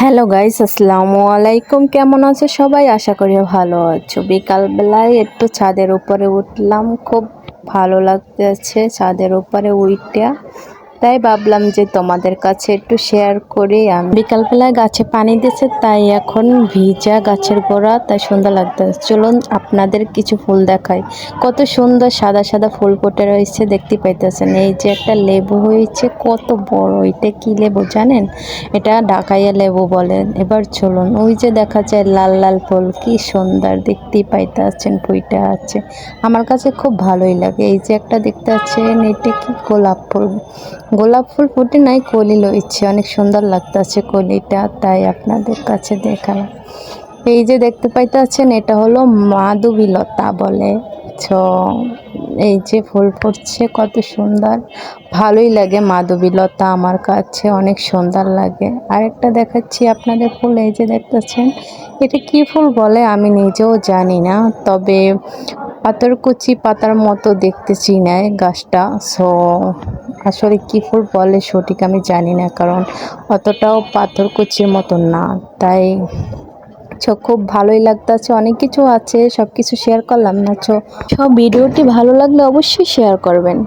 Hello guys, আসসালামু আলাইকুম। কেমন আছো সবাই? আশা করি ভালো আছো। বিকালবেলায় একটু ছাদের উপরে উঠলাম। খুব ভালো লাগতেছে ছাদের উপরে উইটা তাই ভাবলাম যে তোমাদের কাছে একটু শেয়ার করি আমি। বিকালবেলায় গাছে পানি দিয়েছে, তাই এখন ভিজা গাছের গোড়া, তাই সুন্দর লাগতেছে চলুন আপনাদের কিছু ফুল দেখাই। কত সুন্দর সাদা সাদা ফুল ফুটে রয়েছে, দেখতে পাইতেছেন। এই যে একটা লেবু হয়েছে, কত বড়। এটা কি লেবু জানেন? এটা ঢাকাইয়া লেবু বলেন এবার চলুন, ওই যে দেখা যায় লাল লাল ফুল, কি সুন্দর দেখতেই পাইতে আছেন ফুইটা আছে। আমার কাছে খুব ভালোই লাগে। এই যে একটা দেখতে পাচ্ছেন, এটা কি গোলাপ ফুল? গোলাপ ফুল ফুটে নাই কলি লইছে অনেক সুন্দর লাগতেছে কলিটা, তাই আপনাদের কাছে দেখালাম। এই যে দেখতে পাইতে আছেন এটা হলো মাধবীলতা বলে। তো এই যে ফুল ফুটছে, কত সুন্দর। ভালোই লাগে মাধবীলতা আমার কাছে, অনেক সুন্দর লাগে। আরেকটা দেখাচ্ছি আপনাদের ফুল, এই যে দেখতেছেন, এটা কি ফুল বলে আমি নিজেও জানি না। তবে পাথরকুচি পাতার মতো দেখতেছি নেয় গাছটা। সো আসলে কী ফুল বলে সঠিক আমি জানি না, কারণ অতটাও পাথরকুচির মতো না। তাই খুব ভালোই লাগতেছে, অনেক কিছু আছে সব কিছু শেয়ার করলাম না সব ভিডিওটি ভালো লাগলে অবশ্যই শেয়ার করবেন।